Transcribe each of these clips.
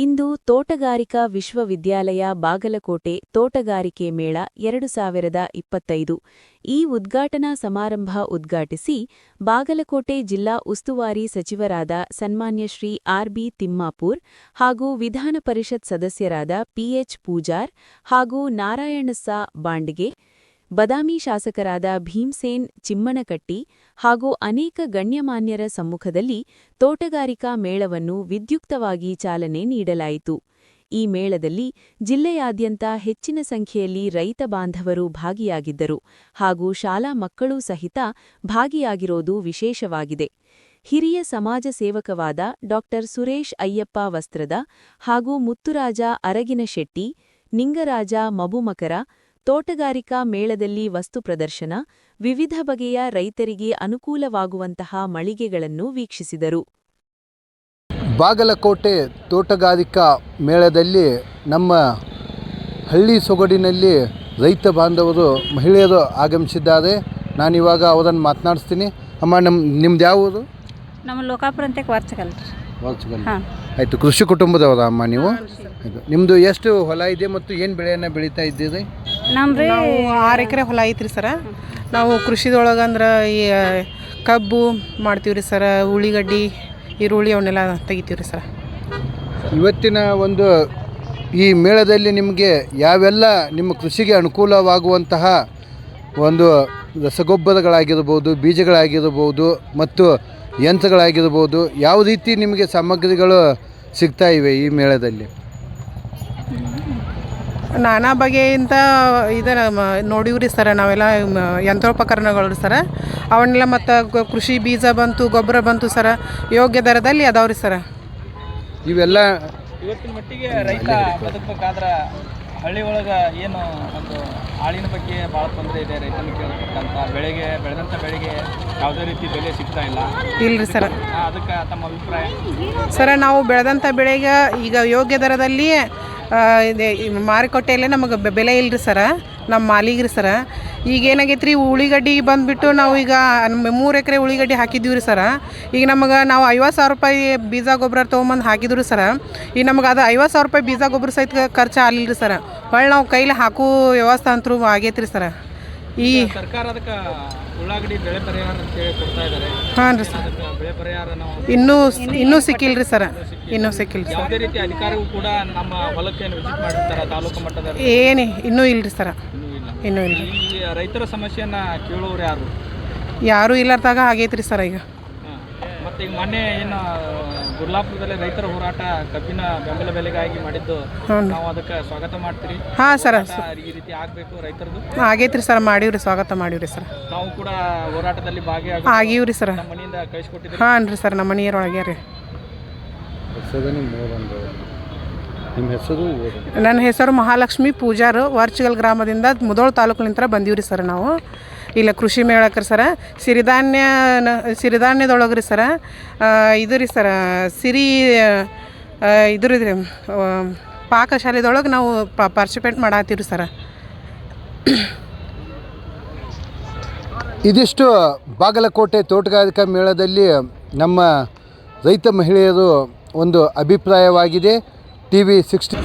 ಇಂದು ತೋಟಗಾರಿಕಾ ವಿಶ್ವವಿದ್ಯಾಲಯ ಬಾಗಲಕೋಟೆ ತೋಟಗಾರಿಕೆ ಮೇಳ ಎರಡು ಸಾವಿರದ ಇಪ್ಪತ್ತೈದು. ಈ ಉದ್ಘಾಟನಾ ಸಮಾರಂಭ ಉದ್ಘಾಟಿಸಿ ಬಾಗಲಕೋಟೆ ಜಿಲ್ಲಾ ಉಸ್ತುವಾರಿ ಸಚಿವರಾದ ಸನ್ಮಾನ್ಯ ಶ್ರೀ ಆರ್ಬಿ ತಿಮ್ಮಾಪೂರ್ ಹಾಗೂ ವಿಧಾನ ಪರಿಷತ್ ಸದಸ್ಯರಾದ ಪಿಎಚ್ ಪೂಜಾರ್ ಹಾಗೂ ನಾರಾಯಣಸಾ ಬಾಂಡ್ಗೆ ಬದಾಮಿ ಶಾಸಕರಾದ ಭೀಮ್ಸೇನ್ ಚಿಮ್ಮಣಕಟ್ಟಿ ಹಾಗೂ ಅನೇಕ ಗಣ್ಯಮಾನ್ಯರ ಸಮ್ಮುಖದಲ್ಲಿ ತೋಟಗಾರಿಕಾ ಮೇಳವನ್ನು ವಿದ್ಯುಕ್ತವಾಗಿ ಚಾಲನೆ ನೀಡಲಾಯಿತು. ಈ ಮೇಳದಲ್ಲಿ ಜಿಲ್ಲೆಯಾದ್ಯಂತ ಹೆಚ್ಚಿನ ಸಂಖ್ಯೆಯಲ್ಲಿ ರೈತ ಬಾಂಧವರು ಭಾಗಿಯಾಗಿದ್ದರು ಹಾಗೂ ಶಾಲಾ ಮಕ್ಕಳೂ ಸಹಿತ ಭಾಗಿಯಾಗಿರೋದು ವಿಶೇಷವಾಗಿದೆ. ಹಿರಿಯ ಸಮಾಜ ಸೇವಕವಾದ ಡಾ. ಸುರೇಶ್ ಅಯ್ಯಪ್ಪ ವಸ್ತ್ರದ ಹಾಗೂ ಮುತ್ತುರಾಜ ಅರಗಿನಶೆಟ್ಟಿ, ನಿಂಗರಾಜ ಮಬುಮಕರ ತೋಟಗಾರಿಕಾ ಮೇಳದಲ್ಲಿ ವಸ್ತು ಪ್ರದರ್ಶನ ವಿವಿಧ ಬಗೆಯ ರೈತರಿಗೆ ಅನುಕೂಲವಾಗುವಂತಹ ಮಳಿಗೆಗಳನ್ನು ವೀಕ್ಷಿಸಿದರು. ಬಾಗಲಕೋಟೆ ತೋಟಗಾರಿಕಾ ಮೇಳದಲ್ಲಿ ನಮ್ಮ ಹಳ್ಳಿ ಸೊಗಡಿನಲ್ಲಿ ರೈತ ಬಾಂಧವರು ಮಹಿಳೆಯರು ಆಗಮಿಸಿದ್ದಾರೆ. ನಾನಿವಾಗ ಅವರನ್ನು ಮಾತನಾಡಿಸ್ತೀನಿ. ಅಮ್ಮ ನಮ್ಮ ನಿಮ್ದು ಯಾವುದು ನಮ್ಮ ಲೋಕಾಪುರ ಅಂತ ವಾರ್ಚಕಲ್ ಹಾಂ. ಆಯಿತು ಕೃಷಿ ಕುಟುಂಬದವರ ಅಮ್ಮ ನೀವು? ನಿಮ್ಮದು ಎಷ್ಟು ಹೊಲ ಇದೆ ಮತ್ತು ಏನು ಬೆಳೆಯನ್ನು ಬೆಳೀತಾ ಇದ್ದೀರಿ? ನಮ್ರಿ ನಾವು ಆರು ಎಕರೆ ಹೊಲ ಐತ್ರಿ ಸರ. ನಾವು ಕೃಷಿದೊಳಗೆ ಅಂದ್ರೆ ಈ ಕಬ್ಬು ಮಾಡ್ತೀವಿ ರೀ ಸರ ಉಳ್ಳಿಗಡ್ಡಿ ಈರುಳ್ಳಿ ಅವನ್ನೆಲ್ಲ ತೆಗಿತೀವಿ ರೀ ಸರ. ಇವತ್ತಿನ ಒಂದು ಈ ಮೇಳದಲ್ಲಿ ನಿಮಗೆ ಯಾವೆಲ್ಲ ನಿಮ್ಮ ಕೃಷಿಗೆ ಅನುಕೂಲವಾಗುವಂತಹ ಒಂದು ರಸಗೊಬ್ಬರಗಳಾಗಿರ್ಬೋದು ಬೀಜಗಳಾಗಿರ್ಬೋದು ಮತ್ತು ಯಂತ್ರಗಳಾಗಿರ್ಬೋದು ಯಾವ ರೀತಿ ನಿಮಗೆ ಸಾಮಗ್ರಿಗಳು ಸಿಗ್ತಾ ಇವೆ ಈ ಮೇಳದಲ್ಲಿ? ನಾನಾ ಬಗೆಯಿಂದ ಇದರ ನೋಡಿವ್ರಿ ರೀ ಸರ ನಾವೆಲ್ಲ ಮ, ಯಂತ್ರೋಪಕರಣಗಳು ಸರ. ಅವನ್ನೆಲ್ಲ ಮತ್ತು ಕೃಷಿ ಬೀಜ ಬಂತು ಗೊಬ್ಬರ ಬಂತು ಸರ ಯೋಗ್ಯ ದರದಲ್ಲಿ ಅದಾವ್ರಿ ಸರ. ಇವೆಲ್ಲ ಇವತ್ತಿನ ಮಟ್ಟಿಗೆ ರೈತ ಬದುಕಬೇಕಾದ್ರೆ ಹಳ್ಳಿ ಒಳಗೆ ಏನು ಒಂದು ಆಳಿನ ಬಗ್ಗೆ ಭಾಳ ತೊಂದರೆ ಇದೆ ರೈತನ ಕೇಳತಕ್ಕಂಥ ಬೆಳೆಗೆ ಬೆಳೆದಂಥ ಬೆಳೆಗೆ ಯಾವುದೇ ರೀತಿ ಬೆಲೆ ಸಿಗ್ತಾ ಇಲ್ಲ. ಇಲ್ರಿ ಸರ. ಅದಕ್ಕೆ ತಮ್ಮ ಅಭಿಪ್ರಾಯ? ಸರ ನಾವು ಬೆಳೆದಂಥ ಬೆಳೆಗೆ ಈಗ ಯೋಗ್ಯ ದರದಲ್ಲಿ ಇದೆ- ಮಾರುಕಟ್ಟೆಯಲ್ಲೇ ನಮಗೆ ಬೆಲೆ ಇಲ್ರಿ ಸರ. ನಮ್ಮ ಮಾಲಿಗ್ರಿ ಸರ. ಈಗ ಏನಾಗೈತೆ ರೀ ಉಳ್ಳಿಗಡ್ಡಿ ಬಂದುಬಿಟ್ಟು ನಾವು ಈಗ ಮೂರು ಎಕರೆ ಉಳ್ಳಿಗಡ್ಡಿ ಹಾಕಿದ್ದೀವಿ ರೀ ಸರ. ಈಗ ನಮಗೆ ನಾವು ಐವತ್ತು ಸಾವಿರ ರೂಪಾಯಿ ಬೀಜ ಗೊಬ್ಬರ ತೊಗೊಂಬಂದು ಹಾಕಿದ್ರು ಸರ ಈಗ ನಮಗೆ ಅದು ಐವತ್ತು ಸಾವಿರ ರೂಪಾಯಿ ಬೀಜ ಗೊಬ್ಬರ ಸಹಿತ ಖರ್ಚು ಆಗಲಿಲ್ಲ ರೀ ಸರ. ಹೊಳ್ಳಿ ನಾವು ಕೈಲಿ ಹಾಕೋ ವ್ಯವಸ್ಥೆ ಅಂತರೂ ಆಗೈತೆ ರೀ ಸರ. ಈ ಸರ್ಕಾರ ಅದಕ್ಕೆ ಉಳ್ಳಾಗಡ್ಡಿ ಬೆಳೆ ಪರಿಹಾರ ಅಂತೇಳಿ ಕೊಡ್ತಾ ಇದ್ದಾರೆ ಹಾಂ ರೀ ಸರ್. ಅದಕ್ಕೆ ಬೆಳೆ ಪರಿಹಾರ ನಾವು ಇನ್ನೂ ಇನ್ನೂ ಸಿಕ್ಕಿಲ್ಲ ರೀ ಸರ. ಇನ್ನೂ ಸಿಕ್ಕಿಲ್ಲ ಸರ್. ಯಾವುದೇ ರೀತಿ ಕೂಡ ನಮ್ಮ ಹೊಲಕ್ಕೆ ವಿಸಿಟ್ ಮಾಡಿರ್ತಾರೆ ತಾಲೂಕು ಮಟ್ಟದಲ್ಲಿ? ಏನೇ ಇನ್ನೂ ಇಲ್ರಿ ಸರ. ಇನ್ನೂ ಇಲ್ಲ. ಈ ರೈತರ ಸಮಸ್ಯೆಯನ್ನ ಕೇಳೋರು ಯಾರು? ಯಾರೂ ಇಲ್ಲಾರ್ದಾಗ ಆಗೈತ್ರಿ ಸರ್ ಈಗ. ಮತ್ತೆ ಈಗ ಮೊನ್ನೆ ಏನು ಗುರ್ಲಾಪುರದಲ್ಲಿ ರೈತರ ಹೋರಾಟ ಕಬ್ಬಿನ ಬೆಂಬಲ ಬೆಲೆಗಾಗಿ ಮಾಡಿದ್ದು ಹ್ಞೂ ನಾವು ಅದಕ್ಕೆ ಸ್ವಾಗತ ಮಾಡ್ತೀರಿ. ಹಾಂ ಸರ್ ಆ, ಈ ರೀತಿ ಆಗಬೇಕು ರೈತರದು? ಆಗೈತ್ರಿ ಸರ್ ಮಾಡೀವ್ರಿ ಸ್ವಾಗತ ಮಾಡೀವ್ರಿ ಸರ್. ನಾವು ಕೂಡ ಹೋರಾಟದಲ್ಲಿ ಭಾಗಿಯಾಗಿ ಆಗೀವ್ರಿ ಸರ್. ನಮ್ಮ ಮನೆಯಿಂದ ಕಳಿಸ್ಕೊಟ್ಟಿದ್ದೀವಿ ಹಾಂ ರೀ ಸರ್ ನಮ್ಮ ಮನೆಯರೊಳಗೆ ರೀ. ನಿಮ್ಮ ಹೆಸರು ನನ್ನ ಹೆಸರು ಮಹಾಲಕ್ಷ್ಮಿ ಪೂಜಾರು ವರ್ಚುಗಲ್ ಗ್ರಾಮದಿಂದ ಮುದೋಳ್ ತಾಲೂಕಿನಿಂದ ರೀ ಸರ್ ನಾವು. ಇಲ್ಲ ಕೃಷಿ ಮೇಳಕ್ಕೆ ಸರ. ಸಿರಿಧಾನ್ಯ ಸಿರಿಧಾನ್ಯದೊಳಗೆ ರೀ ಸರ. ಇದು ರೀ ಸರ ಸಿರಿ ಇದು ರೀ ಪಾಕಶಾಲೆದೊಳಗೆ ನಾವು ಪಾರ್ಟಿಸಿಪೇಟ್ ಮಾಡತ್ತೀವಿ ಸರ. ಇದಿಷ್ಟು ಬಾಗಲಕೋಟೆ ತೋಟಗಾರಿಕಾ ಮೇಳದಲ್ಲಿ ನಮ್ಮ ರೈತ ಮಹಿಳೆಯರು ಒಂದು ಅಭಿಪ್ರಾಯವಾಗಿದೆ. ಟಿ ವಿ ಸಿಕ್ಸ್ಟಿ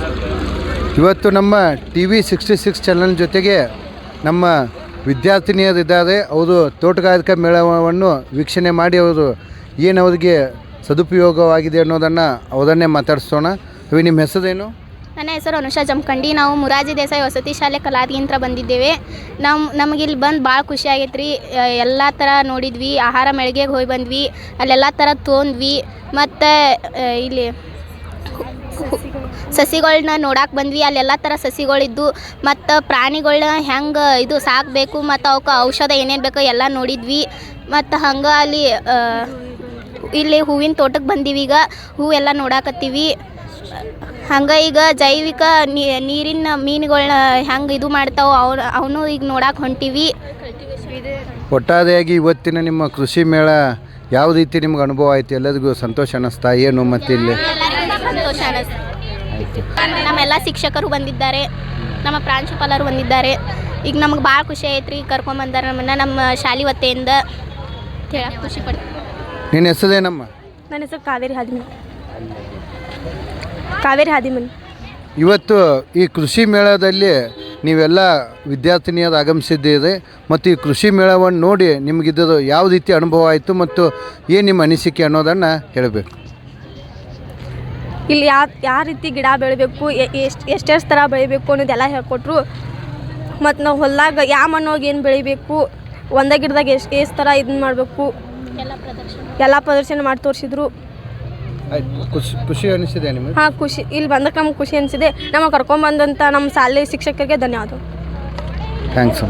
ಇವತ್ತು ನಮ್ಮ T V sixty six channel ಜೊತೆಗೆ ನಮ್ಮ ವಿದ್ಯಾರ್ಥಿನಿಯರಿದ್ದಾರೆ. ಅವರು ತೋಟಗಾರಿಕಾ ಮೇಳವನ್ನು ವೀಕ್ಷಣೆ ಮಾಡಿ ಅವರು ಏನು ಅವರಿಗೆ ಸದುಪಯೋಗವಾಗಿದೆ ಅನ್ನೋದನ್ನು ಅವರನ್ನೇ ಮಾತಾಡಿಸೋಣ. ಅವಿ ನಿಮ್ಮ ಹೆಸರೇನು? ನನ್ನ ಹೆಸರು ಅನುಷಾ ಜಮಖಂಡಿ ನಾವು ಮುರಾಜಿ ದೇಸಾಯಿ ವಸತಿ ಶಾಲೆ ಕಲಾದಿಗಿಂತ ಬಂದಿದ್ದೇವೆ. ನಮ್ಮ ನಮಗೆ ಇಲ್ಲಿ ಬಂದು ಭಾಳ ಖುಷಿ ಆಗೈತೆ ರೀ ಎಲ್ಲ ಥರ ನೋಡಿದ್ವಿ. ಆಹಾರ ಮೆಳಿಗೆಗೆ ಹೋಗಿ ಬಂದ್ವಿ. ಅಲ್ಲೆಲ್ಲ ಥರ ತೊಗೊಂಡ್ವಿ ಮತ್ತು ಇಲ್ಲಿ ಸಸಿಗಳನ್ನ ನೋಡಕ್ಕೆ ಬಂದ್ವಿ. ಅಲ್ಲೆಲ್ಲ ಥರ ಸಸಿಗಳಿದ್ದು ಮತ್ತು ಪ್ರಾಣಿಗಳನ್ನ ಹೆಂಗೆ ಇದು ಸಾಕಬೇಕು ಮತ್ತು ಅವಕ್ಕೆ ಔಷಧ ಏನೇನು ಬೇಕೋ ಎಲ್ಲ ನೋಡಿದ್ವಿ. ಮತ್ತು ಹಂಗೆ ಅಲ್ಲಿ ಇಲ್ಲಿ ಹೂವಿನ ತೋಟಕ್ಕೆ ಬಂದೀವಿ ಈಗ. ಹೂವೆಲ್ಲ ನೋಡಾಕತ್ತೀವಿ. ಹಂಗೆ ಈಗ ಜೈವಿಕ ನೀರಿನ ಮೀನುಗಳನ್ನ ಹೆಂಗೆ ಇದು ಮಾಡ್ತಾವೆ ಅವನು ಈಗ ನೋಡಕ್ಕೆ ಹೊಂಟೀವಿ. ಒಟ್ಟಾರೆಯಾಗಿ ಇವತ್ತಿನ ನಿಮ್ಮ ಕೃಷಿ ಮೇಳ ಯಾವ ರೀತಿ ನಿಮ್ಗೆ ಅನುಭವ ಆಯಿತು? ಎಲ್ಲರಿಗೂ ಸಂತೋಷ ಅನ್ನಿಸ್ತಾ ಏನು ಮತ್ತೆ ಇಲ್ಲಿ ಸಂತೋಷ ಅನಿಸ್ತು ನಮ್ಮೆಲ್ಲ ಶಿಕ್ಷಕರು ಬಂದಿದ್ದಾರೆ. ನಮ್ಮ ಪ್ರಾಂಶುಪಾಲರು ಬಂದಿದ್ದಾರೆ. ಈಗ ನಮ್ಗೆ ಭಾಳ ಖುಷಿ ಐತ್ರಿ ಕರ್ಕೊಂಬಂದಾರೆ ನಮ್ಮನ್ನ. ನಮ್ಮ ಶಾಲಿ ವತಿಯಿಂದ ಹೇಳಕ್ಕೆ ಖುಷಿ ಪಡ್ತೀನಿ ನಿನ್ನ ಹೆಸರೇನಮ್ಮ ನನ್ನ ಹೆಸರು ಕಾವೇರಿ ಹಾದಿಮನ್. ಕಾವೇರಿ ಹಾದಿಮನ್. ಇವತ್ತು ಈ ಕೃಷಿ ಮೇಳದಲ್ಲಿ ನೀವೆಲ್ಲ ವಿದ್ಯಾರ್ಥಿನಿಯರು ಆಗಮಿಸಿದ್ದೀರಿ ಮತ್ತು ಈ ಕೃಷಿ ಮೇಳವನ್ನು ನೋಡಿ ನಿಮಗಿದ್ದು ಯಾವ ರೀತಿ ಅನುಭವ ಆಯಿತು ಮತ್ತು ಏನು ನಿಮ್ಮ ಅನಿಸಿಕೆ ಅನ್ನೋದನ್ನು ಹೇಳಬೇಕು. ಇಲ್ಲಿ ಯಾವ ಯಾವ ರೀತಿ ಗಿಡ ಬೆಳಿಬೇಕು ಎಷ್ಟು ಎಷ್ಟೆಷ್ಟು ಥರ ಬೆಳಿಬೇಕು ಅನ್ನೋದೆಲ್ಲ ಹೇಳ್ಕೊಟ್ರು. ಮತ್ತು ನಾವು ಹೊಲ್ದಾಗ ಯಾವ ಮಣ್ಣೋಗಿ ಏನು ಬೆಳಿಬೇಕು ಒಂದೇ ಗಿಡದಾಗ ಎಷ್ಟು ಎಷ್ಟು ಥರ ಇದನ್ನ ಮಾಡಬೇಕು. ಎಲ್ಲ ಪ್ರದರ್ಶನ. ಮಾಡಿ ತೋರಿಸಿದ್ರು. ಖುಷಿ ಖುಷಿ ಅನಿಸಿದೆ ನಿಮಗೆ? ಹಾಂ ಖುಷಿ ಇಲ್ಲಿ ಬಂದಕ್ಕೆ ನಮ್ಗೆ ಖುಷಿ ಅನಿಸಿದೆ. ನಮಗೆ ಕರ್ಕೊಂಬಂದಂಥ ನಮ್ಮ ಶಾಲೆ ಶಿಕ್ಷಕರಿಗೆ ಧನ್ಯವಾದ ಥ್ಯಾಂಕ್ಸ್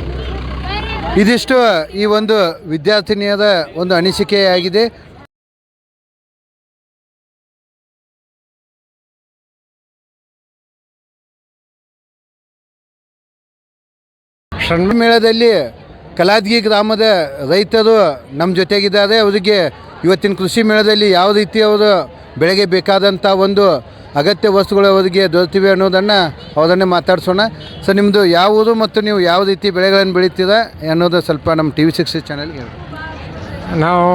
ಇದಿಷ್ಟು ಈ ಒಂದು ವಿದ್ಯಾರ್ಥಿನಿಯದ ಒಂದು ಅನಿಸಿಕೆಯಾಗಿದೆ. ಷಣ್ಮ ಮೇಳದಲ್ಲಿ ಕಲಾದ್ಗಿ ಗ್ರಾಮದ ರೈತರು ನಮ್ಮ ಜೊತೆಗಿದ್ದಾರೆ. ಅವರಿಗೆ ಇವತ್ತಿನ ಕೃಷಿ ಮೇಳದಲ್ಲಿ ಯಾವ ರೀತಿ ಅವರು ಬೆಳೆಗೆ ಬೇಕಾದಂಥ ಒಂದು ಅಗತ್ಯ ವಸ್ತುಗಳು ಅವರಿಗೆ ದೊರೆತಿವೆ ಅನ್ನೋದನ್ನು ಅವರನ್ನೇ ಮಾತಾಡಿಸೋಣ. ಸೊ ನಿಮ್ಮದು ಯಾವುದು ಮತ್ತು ನೀವು ಯಾವ ರೀತಿ ಬೆಳೆಗಳನ್ನು ಬೆಳೀತೀರಾ ಅನ್ನೋದು ಸ್ವಲ್ಪ ನಮ್ಮ ಟಿ ವಿ ಸಿಕ್ಸ್ ಚಾನಲ್ಗೆ ನಾವು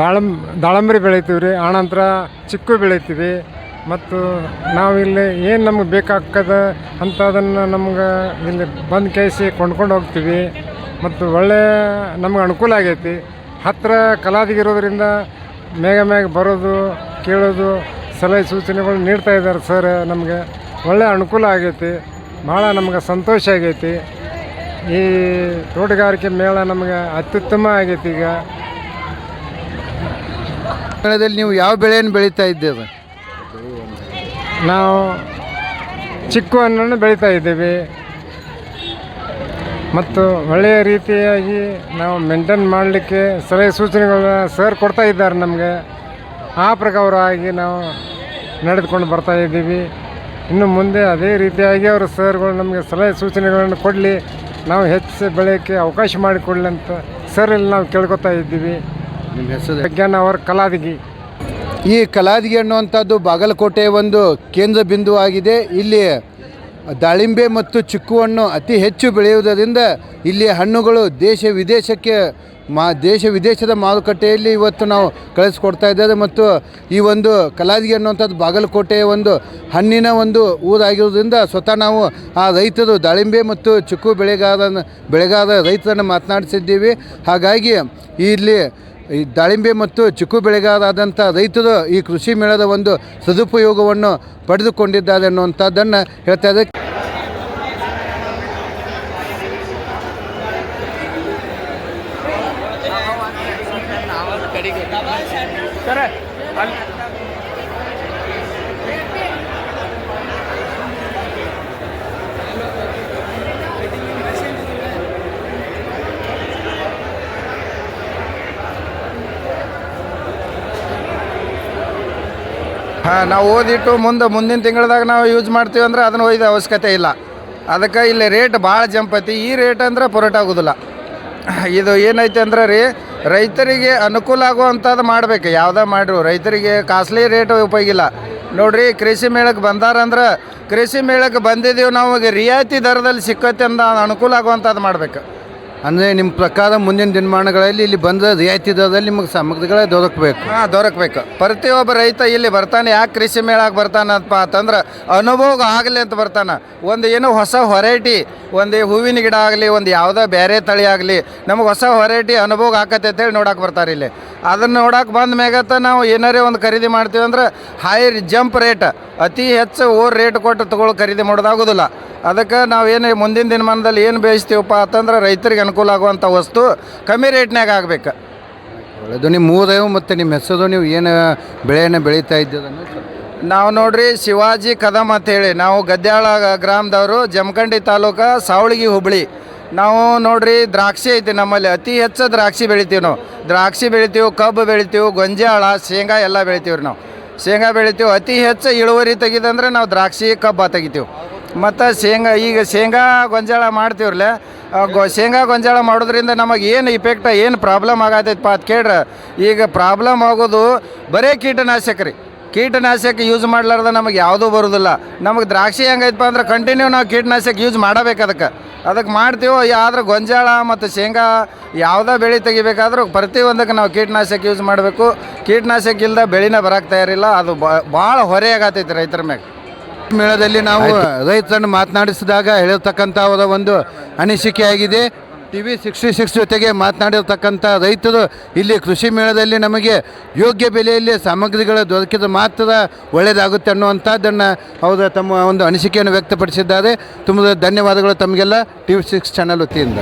ದಾಳಂ, ದಾಳಂಬರಿ ಬೆಳಿತೀವಿ ರೀ. ಆನಂತರ ಚಿಕ್ಕು ಬೆಳಿತೀವಿ. ಮತ್ತು ನಾವಿಲ್ಲಿ ಏನು ನಮಗೆ ಬೇಕಾಗ್ತದ ಅಂಥದನ್ನು ನಮ್ಗೆ ಇಲ್ಲಿ ಬಂದು ಕೇಳಿಸಿ ಕೊಂಡ್ಕೊಂಡು ಹೋಗ್ತೀವಿ. ಮತ್ತು ಒಳ್ಳೆಯ ನಮ್ಗೆ ಅನುಕೂಲ ಆಗೈತಿ. ಹತ್ತಿರ ಕಲಾದಿಗಿರೋದ್ರಿಂದ ಮೇಗ ಮೇಗ ಬರೋದು, ಕೇಳೋದು, ಸಲಹೆ ಸೂಚನೆಗಳು ನೀಡ್ತಾ ಇದ್ದಾರೆ ಸರ್ ನಮಗೆ. ಒಳ್ಳೆಯ ಅನುಕೂಲ ಆಗೈತಿ. ಭಾಳ ನಮ್ಗೆ ಸಂತೋಷ ಆಗೈತಿ. ಈ ತೋಟಗಾರಿಕೆ ಮೇಳ ನಮಗೆ ಅತ್ಯುತ್ತಮ ಆಗೈತಿ ಈಗ. ಮೇಳದಲ್ಲಿ ನೀವು ಯಾವ ಬೆಳೆಯನ್ನು ಬೆಳೀತಾ ಇದ್ದೀರಾ? ನಾವು ಚಿಕ್ಕು ಹಣ್ಣನ್ನು ಬೆಳೀತಾ ಇದ್ದೀವಿ. ಮತ್ತು ಒಳ್ಳೆಯ ರೀತಿಯಾಗಿ ನಾವು ಮೇಂಟೈನ್ ಮಾಡಲಿಕ್ಕೆ ಸಲಹೆ ಸೂಚನೆಗಳನ್ನ ಸರ್ ಕೊಡ್ತಾ ಇದ್ದಾರೆ ನಮಗೆ. ಆ ಪ್ರಕಾರವಾಗಿ ನಾವು ನಡೆದುಕೊಂಡು ಬರ್ತಾ ಇದ್ದೀವಿ. ಇನ್ನು ಮುಂದೆ ಅದೇ ರೀತಿಯಾಗಿ ಅವರು ಸರ್ಗಳು ನಮಗೆ ಸಲಹೆ ಸೂಚನೆಗಳನ್ನು ಕೊಡಲಿ ನಾವು ಹೆಚ್ಚು ಬೆಳೆಯೋಕ್ಕೆ ಅವಕಾಶ ಮಾಡಿಕೊಡ್ಲಿ ಅಂತ ಸರ್ ಇಲ್ಲಿ ನಾವು ಕೇಳ್ಕೊತಾ ಇದ್ದೀವಿ. ನಿಮ್ಮ ಹೆಸರು? ವಿಜ್ಞಾನ ಅವರ ಕಲಾದಿಗಿ ಈ ಕಲಾದಿಗೆ ಅನ್ನುವಂಥದ್ದು ಬಾಗಲಕೋಟೆ ಒಂದು ಕೇಂದ್ರ ಬಿಂದು ಆಗಿದೆ ಇಲ್ಲಿ ದಾಳಿಂಬೆ ಮತ್ತು ಚಿಕ್ಕು ಹಣ್ಣು ಅತಿ ಹೆಚ್ಚು ಬೆಳೆಯುವುದರಿಂದ ಇಲ್ಲಿ ಹಣ್ಣುಗಳು ದೇಶ ವಿದೇಶಕ್ಕೆ ಮಾ, ದೇಶ ವಿದೇಶದ ಮಾರುಕಟ್ಟೆಯಲ್ಲಿ ಇವತ್ತು ನಾವು ಕಳಿಸ್ಕೊಡ್ತಾ ಇದ್ದೇವೆ ಮತ್ತು ಈ ಒಂದು ಕಲಾದಿಗೆ ಅನ್ನುವಂಥದ್ದು ಬಾಗಲಕೋಟೆಯ ಒಂದು ಹಣ್ಣಿನ ಒಂದು ಊರಾಗಿರೋದ್ರಿಂದ ಸ್ವತಃ ನಾವು ಆ ರೈತರು ದಾಳಿಂಬೆ ಮತ್ತು ಚಿಕ್ಕು ಬೆಳೆಗಾರನ ಬೆಳೆಗಾರ ರೈತರನ್ನು ಮಾತನಾಡಿಸಿದ್ದೀವಿ. ಹಾಗಾಗಿ ಇಲ್ಲಿ ಈ ದಾಳಿಂಬೆ ಮತ್ತು ಚಿಕ್ಕು ಬೆಳೆಗಾರಾದಂಥ ರೈತರು ಈ ಕೃಷಿ ಮೇಳದ ಒಂದು ಸದುಪಯೋಗವನ್ನು ಪಡೆದುಕೊಂಡಿದ್ದಾರೆ ಅನ್ನುವಂಥದ್ದನ್ನು ಹೇಳ್ತಾ ಇದೆ ಹಾಂ, ನಾವು ಓದಿಟ್ಟು ಮುಂದೆ ಮುಂದಿನ ತಿಂಗಳದಾಗ ನಾವು ಯೂಸ್ ಮಾಡ್ತೀವಿ ಅಂದ್ರೆ ಅದನ್ನು ಒಯ್ದ ಅವಶ್ಯಕತೆ ಇಲ್ಲ. ಅದಕ್ಕೆ ಇಲ್ಲಿ ರೇಟ್ ಭಾಳ ಜಂಪತಿ. ಈ ರೇಟ್ ಅಂದ್ರೆ ಪೊರಟಾಗೋದಿಲ್ಲ ಇದು ಏನೈತೆ ಅಂದ್ರೆ ರೀ, ರೈತರಿಗೆ ಅನುಕೂಲ ಆಗುವಂಥದ್ದು ಮಾಡಬೇಕು. ಯಾವುದೇ ಮಾಡಿರು. ರೈತರಿಗೆ ಕಾಸ್ಟ್ಲಿ ರೇಟ್ ಉಪಯೋಗಿಲ್ಲ ನೋಡ್ರಿ, ಕೃಷಿ ಮೇಳಕ್ಕೆ ಬಂದಾರಂದ್ರೆ ಕೃಷಿ ಮೇಳಕ್ಕೆ ಬಂದಿದ್ದೀವಿ ನಮಗೆ ರಿಯಾಯಿತಿ ದರದಲ್ಲಿ ಸಿಕ್ಕತ್ತೆ ಅಂತ ಅನುಕೂಲ ಆಗುವಂಥದ್ದು ಮಾಡ್ಬೇಕು. ಅಂದರೆ ನಿಮ್ಮ ಪ್ರಕಾರ ಮುಂದಿನ ದಿನಮಾನಗಳಲ್ಲಿ ಇಲ್ಲಿ ಬಂದ ರಿಯಾಯಿತಿ ದರದಲ್ಲಿ ನಿಮಗೆ ಸಾಮಗ್ರಿಗಳೇ ದೊರಕಬೇಕು? ಹಾಂ, ದೊರಕಬೇಕು. ಪ್ರತಿಯೊಬ್ಬ ರೈತ ಇಲ್ಲಿ ಬರ್ತಾನೆ, ಯಾಕೆ ಕೃಷಿ ಮೇಳಕ್ಕೆ ಬರ್ತಾನಪ್ಪ ಅಂತಂದ್ರೆ ಅನುಭವ ಆಗಲಿ ಅಂತ ಬರ್ತಾನೆ. ಒಂದು ಏನು ಹೊಸ ಹೊರೈಟಿ, ಒಂದು ಹೂವಿನ ಗಿಡ ಆಗಲಿ, ಒಂದು ಯಾವುದೋ ಬೇರೆ ತಳಿ ಆಗಲಿ, ನಮಗೆ ಹೊಸ ಹೊರೈಟಿ ಅನುಭವ ಅಂತ ಅಂತೇಳಿ ನೋಡಕ್ಕೆ ಬರ್ತಾರೆ ಇಲ್ಲಿ. ಅದನ್ನು ನೋಡಕ್ಕೆ ಬಂದ ಮೇಗತ್ತ ನಾವು ಏನಾರೇ ಒಂದು ಖರೀದಿ ಮಾಡ್ತೀವಿ ಅಂದ್ರೆ ಹೈ ಜಂಪ್ ರೇಟ್ ಅತಿ ಹೆಚ್ಚು ಓವರ್ ರೇಟ್ ಕೊಟ್ಟು ತಗೊಳ್ಳೋ ಖರೀದಿ ಮಾಡೋದಾಗೋದಿಲ್ಲ. ಅದಕ್ಕೆ ನಾವೇನು ಮುಂದಿನ ದಿನಮಾನದಲ್ಲಿ ಏನು ಬೇಯಿಸ್ತೀವಪ್ಪ ಅಂತಂದ್ರೆ ರೈತರಿಗೆ ಅನುಕೂಲ ಆಗುವಂಥ ವಸ್ತು ಕಮ್ಮಿ ರೇಟ್ನಾಗ ಆಗ್ಬೇಕು. ಒಳ್ಳೆಯದು ನಿಮ್ಮ ಊರೇವು ಮತ್ತು ನಿಮ್ಮ ಹೆಸರು ನೀವು ಏನು ಬೆಳೆಯನ್ನು ಬೆಳೀತಾ ಇದ್ದದನ್ನು ನಾವು ನೋಡ್ರಿ ಶಿವಾಜಿ ಕದಮ್ ಅಂತೇಳಿ ನಾವು ಗದ್ಯಾಳ ಗ್ರಾಮದವರು ಜಮಖಂಡಿ ತಾಲೂಕು ಸಾವಳಗಿ ಹುಬ್ಳಿ. ನಾವು ನೋಡ್ರಿ ದ್ರಾಕ್ಷಿ ಐತಿ ನಮ್ಮಲ್ಲಿ ಅತಿ ಹೆಚ್ಚು ದ್ರಾಕ್ಷಿ ಬೆಳಿತೀವಿ ನಾವು. ದ್ರಾಕ್ಷಿ ಬೆಳಿತೀವಿ ಕಬ್ಬು ಬೆಳಿತೀವಿ ಗೊಂಜಾಳ ಶೇಂಗಾ ಎಲ್ಲ ಬೆಳಿತೀವಿ ರೀ ನಾವು. ಶೇಂಗಾ ಬೆಳಿತೀವಿ ಅತಿ ಹೆಚ್ಚು ಇಳುವರಿ ತೆಗಿದಂದ್ರೆ ನಾವು ದ್ರಾಕ್ಷಿ ಕಬ್ಬ ತೆಗಿತೀವಿ. ಮತ್ತು ಶೇಂಗಾ, ಈಗ ಶೇಂಗಾ ಗೊಂಜಾಳ ಮಾಡ್ತೀವ್ರಲ್ಲ ಗೊ, ಶೇಂಗಾ ಗೊಂಜಾಳ ಮಾಡೋದ್ರಿಂದ ನಮಗೆ ಏನು ಇಫೆಕ್ಟ್ ಏನು ಪ್ರಾಬ್ಲಮ್ ಆಗತೈತಪ್ಪ ಅದು ಕೇಳ್ರೆ. ಈಗ ಪ್ರಾಬ್ಲಮ್ ಆಗೋದು ಬರೇ ಕೀಟನಾಶಕ ರೀ ಕೀಟನಾಶಕ ಯೂಸ್ ಮಾಡ್ಲಾರ್ದ ನಮಗೆ ಯಾವುದೂ ಬರೋದಿಲ್ಲ. ನಮಗೆ ದ್ರಾಕ್ಷಿ ಹೆಂಗೈತಪ್ಪ ಅಂದ್ರೆ ಕಂಟಿನ್ಯೂ ನಾವು ಕೀಟನಾಶಕ ಯೂಸ್ ಮಾಡಬೇಕು ಅದಕ್ಕೆ. ಅದಕ್ಕೆ ಮಾಡ್ತೀವೋ ಆದ್ರೆ ಗೊಂಜಾಳ ಮತ್ತು ಶೇಂಗಾ ಯಾವುದೇ ಬೆಳೆ ತೆಗಿಬೇಕಾದ್ರೂ ಪ್ರತಿಯೊಂದಕ್ಕೆ ನಾವು ಕೀಟನಾಶಕ ಯೂಸ್ ಮಾಡಬೇಕು. ಕೀಟನಾಶಕ ಇಲ್ಲದ ಬೆಳೆನ ಬರಕ್ಕೆ ತಯಾರಿಲ್ಲ, ಅದು ಭಾಳ ಹೊರೆ ರೈತರ ಮ್ಯಾಗ. ಮೇಳದಲ್ಲಿ ನಾವು ರೈತರನ್ನು ಮಾತನಾಡಿಸಿದಾಗ ಹೇಳಿರ್ತಕ್ಕಂಥ ಅವರ ಒಂದು ಅನಿಸಿಕೆ ಆಗಿದೆ ಟಿ ವಿ ಸಿಕ್ಸ್ಟಿ ಸಿಕ್ಸ್ ಜೊತೆಗೆ ಮಾತನಾಡಿರ್ತಕ್ಕಂಥ ರೈತರು ಇಲ್ಲಿ ಕೃಷಿ ಮೇಳದಲ್ಲಿ ನಮಗೆ ಯೋಗ್ಯ ಬೆಲೆಯಲ್ಲಿ ಸಾಮಗ್ರಿಗಳು ದೊರಕಿದ ಮಾತ್ರ ಒಳ್ಳೆಯದಾಗುತ್ತೆ ಅನ್ನುವಂಥದ್ದನ್ನು ಅವರು ತಮ್ಮ ಒಂದು ಅನಿಸಿಕೆಯನ್ನು ವ್ಯಕ್ತಪಡಿಸಿದ್ದಾರೆ. ತುಂಬ ಧನ್ಯವಾದಗಳು ತಮಗೆಲ್ಲ. ಟಿ ವಿ ಸಿಕ್ಸ್ ಚಾನಲ್ ವತಿಯಿಂದ.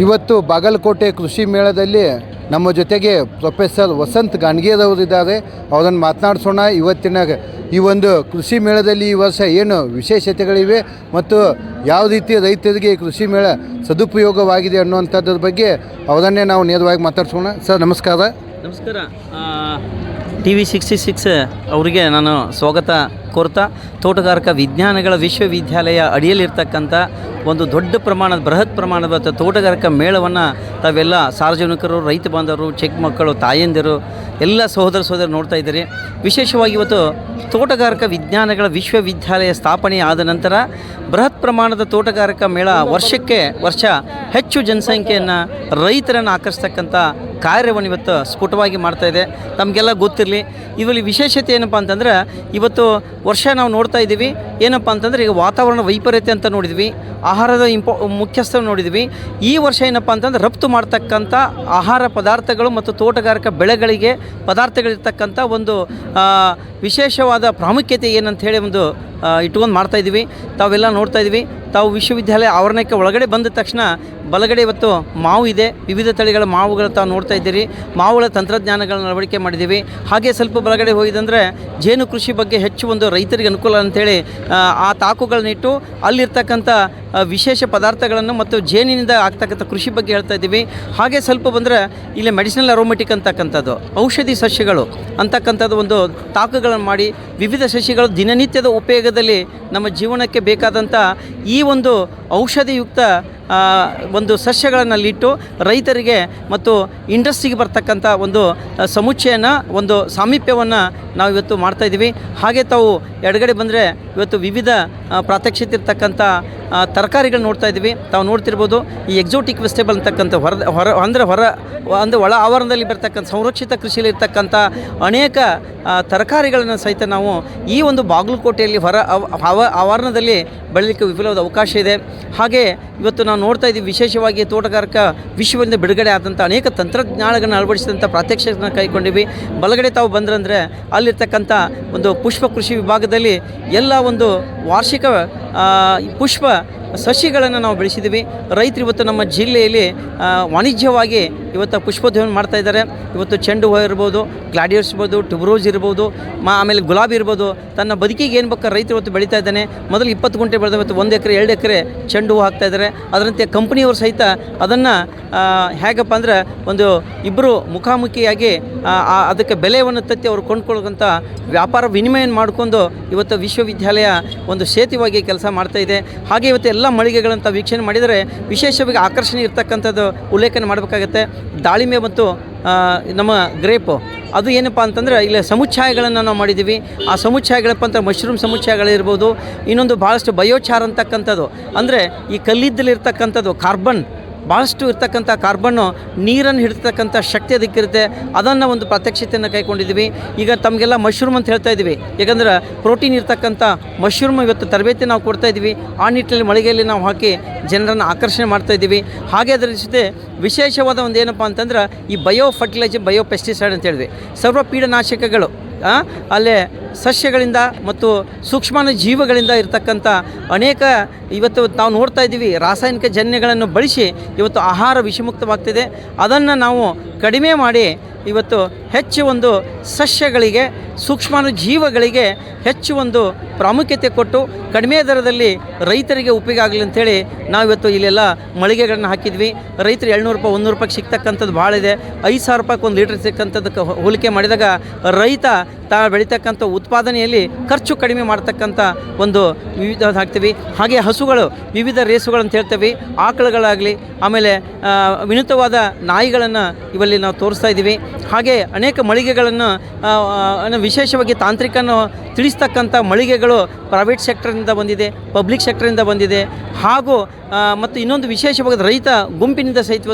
ಇವತ್ತು ಬಾಗಲಕೋಟೆ ಕೃಷಿ ಮೇಳದಲ್ಲಿ ನಮ್ಮ ಜೊತೆಗೆ ಪ್ರೊಫೆಸರ್ ವಸಂತ್ ಗಾನ್ಗೇರವರಿದ್ದಾರೆ ಅವರನ್ನು ಮಾತನಾಡಿಸೋಣ. ಇವತ್ತಿನ ಈ ಒಂದು ಕೃಷಿ ಮೇಳದಲ್ಲಿ ಈ ವರ್ಷ ಏನು ವಿಶೇಷತೆಗಳಿವೆ ಮತ್ತು ಯಾವ ರೀತಿ ರೈತರಿಗೆ ಕೃಷಿ ಮೇಳ ಸದುಪಯೋಗವಾಗಿದೆ ಅನ್ನುವಂಥದ್ರ ಬಗ್ಗೆ ಅವರನ್ನೇ ನಾವು ನೇರವಾಗಿ ಮಾತಾಡ್ಸೋಣ. ಸರ್, ನಮಸ್ಕಾರ. ನಮಸ್ಕಾರ. ಟಿ ವಿ ಸಿಕ್ಸ್ಟಿ ಸಿಕ್ಸ್ ಅವರಿಗೆ ನಾನು ಸ್ವಾಗತ ಕೋರ್ತಾ. ತೋಟಗಾರಿಕಾ ವಿಜ್ಞಾನಗಳ ವಿಶ್ವವಿದ್ಯಾಲಯ ಅಡಿಯಲ್ಲಿರ್ತಕ್ಕಂಥ ಒಂದು ದೊಡ್ಡ ಪ್ರಮಾಣದ, ಬೃಹತ್ ಪ್ರಮಾಣದ ತೋಟಗಾರಿಕಾ ಮೇಳವನ್ನು ತಾವೆಲ್ಲ ಸಾರ್ವಜನಿಕರು, ರೈತ ಬಾಂಧವರು, ಚಿಕ್ಕ ಮಕ್ಕಳು, ತಾಯಂದಿರು, ಎಲ್ಲ ಸಹೋದರ ಸಹೋದರಿ ನೋಡ್ತಾ ಇದ್ದೀರಿ. ವಿಶೇಷವಾಗಿ ಇವತ್ತು ತೋಟಗಾರಿಕಾ ವಿಜ್ಞಾನಗಳ ವಿಶ್ವವಿದ್ಯಾಲಯ ಸ್ಥಾಪನೆ ಆದ ನಂತರ ಬೃಹತ್ ಪ್ರಮಾಣದ ತೋಟಗಾರಿಕಾ ಮೇಳ ವರ್ಷಕ್ಕೆ ವರ್ಷ ಹೆಚ್ಚು ಜನಸಂಖ್ಯೆಯನ್ನು ರೈತರನ್ನು ಆಕರ್ಷತಕ್ಕಂಥ ಕಾರ್ಯವನ್ನು ಇವತ್ತು ಸ್ಫುಟವಾಗಿ ಇದೆ. ತಮಗೆಲ್ಲ ಗೊತ್ತಿರಲಿ. ಇವಲ್ಲಿ ವಿಶೇಷತೆ ಏನಪ್ಪ ಅಂತಂದ್ರೆ, ಇವತ್ತು ವರ್ಷ ನಾವು ನೋಡ್ತಾ ಇದ್ದೀವಿ. ಏನಪ್ಪ ಅಂತಂದ್ರೆ, ಈಗ ವಾತಾವರಣ ವೈಪರೀತ್ಯ ಅಂತ ನೋಡಿದ್ವಿ. ಆಹಾರದ ಇಂಪೋ ಮುಖ್ಯಸ್ಥ ನೋಡಿದ್ವಿ. ಈ ವರ್ಷ ಏನಪ್ಪ ಅಂತಂದ್ರೆ, ರಫ್ತು ಮಾಡ್ತಕ್ಕಂಥ ಆಹಾರ ಪದಾರ್ಥಗಳು ಮತ್ತು ತೋಟಗಾರಿಕಾ ಬೆಳೆಗಳಿಗೆ ಪದಾರ್ಥಗಳಿರ್ತಕ್ಕಂಥ ಒಂದು ವಿಶೇಷವಾದ ಪ್ರಾಮುಖ್ಯತೆ ಏನಂತ ಹೇಳಿ ಒಂದು ಇಟ್ಕೊಂಡು ಮಾಡ್ತಾ ಇದ್ದೀವಿ ತಾವೆಲ್ಲ ನೋಡ್ತಾ ಇದ್ದೀವಿ ತಾವು ವಿಶ್ವವಿದ್ಯಾಲಯ ಆವರಣಕ್ಕೆ ಒಳಗಡೆ ಬಂದ ತಕ್ಷಣ ಬಲಗಡೆ ಇವತ್ತು ಮಾವು ಇದೆ. ವಿವಿಧ ತಳಿಗಳ ಮಾವುಗಳು ತಾವು ನೋಡ್ತಾ ಇದ್ದೀರಿ. ಮಾವುಗಳ ತಂತ್ರಜ್ಞಾನಗಳ ಅಳವಡಿಕೆ ಮಾಡಿದ್ದೀವಿ. ಹಾಗೆ ಸ್ವಲ್ಪ ಬಲಗಡೆ ಹೋಗಿದಂದರೆ ಜೇನು ಕೃಷಿ ಬಗ್ಗೆ ಹೆಚ್ಚು ಒಂದು ರೈತರಿಗೆ ಅನುಕೂಲ ಅಂತೇಳಿ ಆ, ತಾಕುಗಳನ್ನಿಟ್ಟು ಅಲ್ಲಿರ್ತಕ್ಕಂಥ ವಿಶೇಷ ಪದಾರ್ಥಗಳನ್ನು ಮತ್ತು ಜೇನಿನಿಂದ ಆಗ್ತಕ್ಕಂಥ ಕೃಷಿ ಬಗ್ಗೆ ಹೇಳ್ತಾ ಇದ್ದೀವಿ. ಹಾಗೆ ಸ್ವಲ್ಪ ಬಂದರೆ ಇಲ್ಲಿ ಮೆಡಿಸಿನಲ್ ಅರೋಮೆಟಿಕ್ ಅಂತಕ್ಕಂಥದ್ದು, ಔಷಧಿ ಸಸ್ಯಗಳು ಅಂತಕ್ಕಂಥದ್ದು ಒಂದು ತಾಕುಗಳನ್ನು ಮಾಡಿ ವಿವಿಧ ಸಸ್ಯಗಳು ದಿನನಿತ್ಯದ ಉಪಯೋಗದಲ್ಲಿ ನಮ್ಮ ಜೀವನಕ್ಕೆ ಬೇಕಾದಂಥ ಈ ಒಂದು ಔಷಧಿಯುಕ್ತ ಒಂದು ಸಸ್ಯಗಳನ್ನು ಅಲ್ಲಿಟ್ಟು ರೈತರಿಗೆ ಮತ್ತು ಇಂಡಸ್ಟ್ರಿಗೆ ಬರ್ತಕ್ಕಂಥ ಒಂದು ಸಮುಚ್ಚಯನ ಒಂದು ಸಾಮೀಪ್ಯವನ್ನು ನಾವು ಇವತ್ತು ಮಾಡ್ತಾ ಇದ್ದೀವಿ. ಹಾಗೆ ತಾವು ಎಡಗಡೆ ಬಂದರೆ ಇವತ್ತು ವಿವಿಧ ಪ್ರಾತ್ಯಕ್ಷಿತ ಇರ್ತಕ್ಕಂಥ ತರಕಾರಿಗಳು ನೋಡ್ತಾ ಇದ್ದೀವಿ. ತಾವು ನೋಡ್ತಿರ್ಬೋದು ಈ ಎಕ್ಸೋಟಿಕ್ ವೆಜಿಟೇಬಲ್ ಅಂತಕ್ಕಂಥ ಹೊರ ಹೊರ, ಅಂದರೆ ಹೊರ, ಅಂದರೆ ಒಳ ಆವರಣದಲ್ಲಿ ಬರ್ತಕ್ಕಂಥ, ಸಂರಕ್ಷಿತ ಕೃಷಿಯಲ್ಲಿ ಇರ್ತಕ್ಕಂಥ ಅನೇಕ ತರಕಾರಿಗಳನ್ನು ಸಹಿತ ನಾವು ಈ ಒಂದು ಬಾಗಲಕೋಟೆಯಲ್ಲಿ ಹೊರ ಆವರಣದಲ್ಲಿ ಬೆಳಲಿಕ್ಕೆ ವಿಫಲವಾದ ಅವಕಾಶ ಇದೆ. ಹಾಗೆ ಇವತ್ತು ನಾವು ನೋಡ್ತಾ ಇದ್ದೀವಿ. ವಿಶೇಷವಾಗಿ ತೋಟಗಾರಿಕಾ ವಿಶ್ವದಿಂದ ಬಿಡುಗಡೆ ಆದಂಥ ಅನೇಕ ತಂತ್ರಜ್ಞಾನಗಳನ್ನು ಅಳವಡಿಸಿದಂಥ ಪ್ರಾತ್ಯಕ್ಷಿಕನ ಕೈಗೊಂಡಿವಿ. ಬಲಗಡೆ ತಾವು ಬಂದ್ರಂದರೆ ಅಲ್ಲಿರ್ತಕ್ಕಂಥ ಒಂದು ಪುಷ್ಪ ಕೃಷಿ ವಿಭಾಗದಲ್ಲಿ ಎಲ್ಲ ಒಂದು ವಾರ್ಷಿಕ ಪುಷ್ಪ ಸಸಿಗಳನ್ನು ನಾವು ಬೆಳೆಸಿದ್ದೀವಿ ರೈತರು ಇವತ್ತು ನಮ್ಮ ಜಿಲ್ಲೆಯಲ್ಲಿ ವಾಣಿಜ್ಯವಾಗಿ ಇವತ್ತು ಪುಷ್ಪೋದ್ಯಮ ಮಾಡ್ತಾ ಇದ್ದಾರೆ. ಇವತ್ತು ಚೆಂಡು ಹೂವು ಇರ್ಬೋದು, ಗ್ಲಾಡಿಯರ್ಸ್ ಇರ್ಬೋದು ಟ್ಯೂಬ್ರೋಸ್ ಇರ್ಬೋದು, ಮಾ, ಆಮೇಲೆ ಗುಲಾಬಿ ಇರ್ಬೋದು. ತನ್ನ ಬದುಕಿಗೆ ಏನು ಬೇಕಾದ್ರೆ ರೈತರು ಇವತ್ತು ಬೆಳೀತಾ ಇದ್ದಾನೆ. ಮೊದಲು ಇಪ್ಪತ್ತು ಗುಂಟೆ ಬೆಳೆದ ಇವತ್ತು ಒಂದು ಎಕರೆ, ಎರಡು ಎಕರೆ ಚೆಂಡು ಹೂವು ಹಾಕ್ತಾ ಇದ್ದಾರೆ. ಅದರಂತೆ ಕಂಪ್ನಿಯವರು ಸಹಿತ ಅದನ್ನು ಹೇಗಪ್ಪ ಅಂದ್ರೆ ಒಂದು ಇಬ್ಬರು ಮುಖಾಮುಖಿಯಾಗಿ ಅದಕ್ಕೆ ಬೆಲೆಯನ್ನು ತತ್ತಿ ಅವರು ಕೊಂಡ್ಕೊಳ್ಳೋಂಥ ವ್ಯಾಪಾರ ವಿನಿಮಯ ಮಾಡಿಕೊಂಡು ಇವತ್ತು ವಿಶ್ವವಿದ್ಯಾಲಯ ಒಂದು ಸೇತುವಾಗಿ ಕೆಲಸ ಮಾಡ್ತಾ ಇದೆ. ಹಾಗೆ ಇವತ್ತು ಎಲ್ಲ ಮಳಿಗೆಗಳಂತ ವೀಕ್ಷಣೆ ಮಾಡಿದರೆ ವಿಶೇಷವಾಗಿ ಆಕರ್ಷಣೆ ಇರ್ತಕ್ಕಂಥದ್ದು ಉಲ್ಲೇಖನ ಮಾಡಬೇಕಾಗತ್ತೆ. ದಾಳಿಂಬೆ ಮತ್ತು ನಮ್ಮ ಗ್ರೇಪು. ಅದು ಏನಪ್ಪ ಅಂತಂದ್ರೆ ಇಲ್ಲಿ ಸಮುಚ್ಛಾಯಗಳನ್ನು ನಾವು ಮಾಡಿದ್ದೀವಿ. ಆ ಸಮುಚ್ಛಾಯಗಳಪ್ಪ ಅಂತ ಮಶ್ರೂಮ್ ಸಮುಚ್ಛಾಯಗಳಿರ್ಬೋದು, ಇನ್ನೊಂದು ಭಾಳಷ್ಟು ಬಯೋಚಾರ್ ಅಂತಕ್ಕಂಥದ್ದು. ಅಂದರೆ ಈ ಕಲ್ಲಿದ್ದಲಿರ್ತಕ್ಕಂಥದ್ದು ಕಾರ್ಬನ್. ಭಾಳಷ್ಟು ಇರ್ತಕ್ಕಂಥ ಕಾರ್ಬನ್ನು ನೀರನ್ನು ಹಿಡಿತಕ್ಕಂಥ ಶಕ್ತಿ ಅದಕ್ಕಿರುತ್ತೆ. ಅದನ್ನು ಒಂದು ಪ್ರಾತ್ಯಕ್ಷತೆಯನ್ನು ಕೈಗೊಂಡಿದ್ದೀವಿ. ಈಗ ತಮಗೆಲ್ಲ ಮಶ್ರೂಮ್ ಅಂತ ಹೇಳ್ತಾ ಇದ್ದೀವಿ. ಯಾಕಂದ್ರೆ ಪ್ರೋಟೀನ್ ಇರ್ತಕ್ಕಂಥ ಮಶ್ರೂಮ್ ಇವತ್ತು ತರಬೇತಿ ನಾವು ಕೊಡ್ತಾ ಇದ್ದೀವಿ. ಆ ನಿಟ್ಟಿನಲ್ಲಿ ಮಳಿಗೆಯಲ್ಲಿ ನಾವು ಹಾಕಿ ಜನರನ್ನು ಆಕರ್ಷಣೆ ಮಾಡ್ತಾ ಇದ್ದೀವಿ. ಹಾಗೆ ಅದರ ಜೊತೆ ವಿಶೇಷವಾದ ಒಂದು ಏನಪ್ಪ ಅಂತಂದ್ರೆ ಈ ಬಯೋ ಫರ್ಟಿಲೈಸರ್ ಬಯೋ ಪೆಸ್ಟಿಸೈಡ್ ಅಂತ ಹೇಳಿದ್ವಿ. ಸರ್ವ ಪೀಡನಾಶಕಗಳು ಅಲ್ಲೇ ಸಸ್ಯಗಳಿಂದ ಮತ್ತು ಸೂಕ್ಷ್ಮಾಣು ಜೀವಗಳಿಂದ ಇರತಕ್ಕಂಥ ಅನೇಕ ಇವತ್ತು ನಾವು ನೋಡ್ತಾ ಇದ್ದೀವಿ ರಾಸಾಯನಿಕ ಜನ್ಯಗಳನ್ನು ಬಳಸಿ ಇವತ್ತು ಆಹಾರ ವಿಷಮುಕ್ತವಾಗ್ತಿದೆ. ಅದನ್ನು ನಾವು ಕಡಿಮೆ ಮಾಡಿ ಇವತ್ತು ಹೆಚ್ಚು ಒಂದು ಸಸ್ಯಗಳಿಗೆ, ಸೂಕ್ಷ್ಮಾಣು ಜೀವಗಳಿಗೆ ಹೆಚ್ಚು ಒಂದು ಪ್ರಾಮುಖ್ಯತೆ ಕೊಟ್ಟು ಕಡಿಮೆ ದರದಲ್ಲಿ ರೈತರಿಗೆ ಉಪಯೋಗ ಆಗಲಿ ಅಂತೇಳಿ ನಾವಿವತ್ತು ಇಲ್ಲೆಲ್ಲ ಮಳಿಗೆಗಳನ್ನ ಹಾಕಿದ್ವಿ. ರೈತರು ಏಳ್ನೂರು ರೂಪಾಯಿ, ಒಂದೂರು ರೂಪಾಯಿಗೆ ಸಿಗ್ತಕ್ಕಂಥದ್ದು ಭಾಳ ಇದೆ. ಐದು ಸಾವಿರ ರೂಪಾಯಿಗೆ ಒಂದು ಲೀಟ್ರ್ ಸಿಗ್ತಕ್ಕಂಥದ್ದಕ್ಕೆ ಹೋಲಿಕೆ ಮಾಡಿದಾಗ ರೈತ ತಾ ಬೆಳೀತಕ್ಕಂಥ ಉತ್ಪಾದನೆಯಲ್ಲಿ ಖರ್ಚು ಕಡಿಮೆ ಮಾಡ್ತಕ್ಕಂಥ ಒಂದು ವಿವಿಧ ಹಾಕ್ತೀವಿ ಹಾಗೆ ಹಸುಗಳು ವಿವಿಧ ರೇಸುಗಳು ಅಂತ ಹೇಳ್ತೀವಿ. ಆಕಳುಗಳಾಗಲಿ, ಆಮೇಲೆ ವಿನೂತವಾದ ನಾಯಿಗಳನ್ನು ಇವಲ್ಲಿ ನಾವು ತೋರಿಸ್ತಾ ಇದ್ದೀವಿ. ಹಾಗೆ ಅನೇಕ ಮಳಿಗೆಗಳನ್ನು ವಿಶೇಷವಾಗಿ ತಾಂತ್ರಿಕನ್ನು ತಿಳಿಸ್ತಕ್ಕಂಥ ಮಳಿಗೆಗಳು ಪ್ರೈವೇಟ್ ಸೆಕ್ಟರ್ನಿಂದ ಬಂದಿದೆ ಪಬ್ಲಿಕ್ ಸೆಕ್ಟರಿಂದ ಬಂದಿದೆ. ಹಾಗೂ ಮತ್ತು ಇನ್ನೊಂದು ವಿಶೇಷವಾಗಿ ರೈತ ಗುಂಪಿನಿಂದ ಸಹಿತ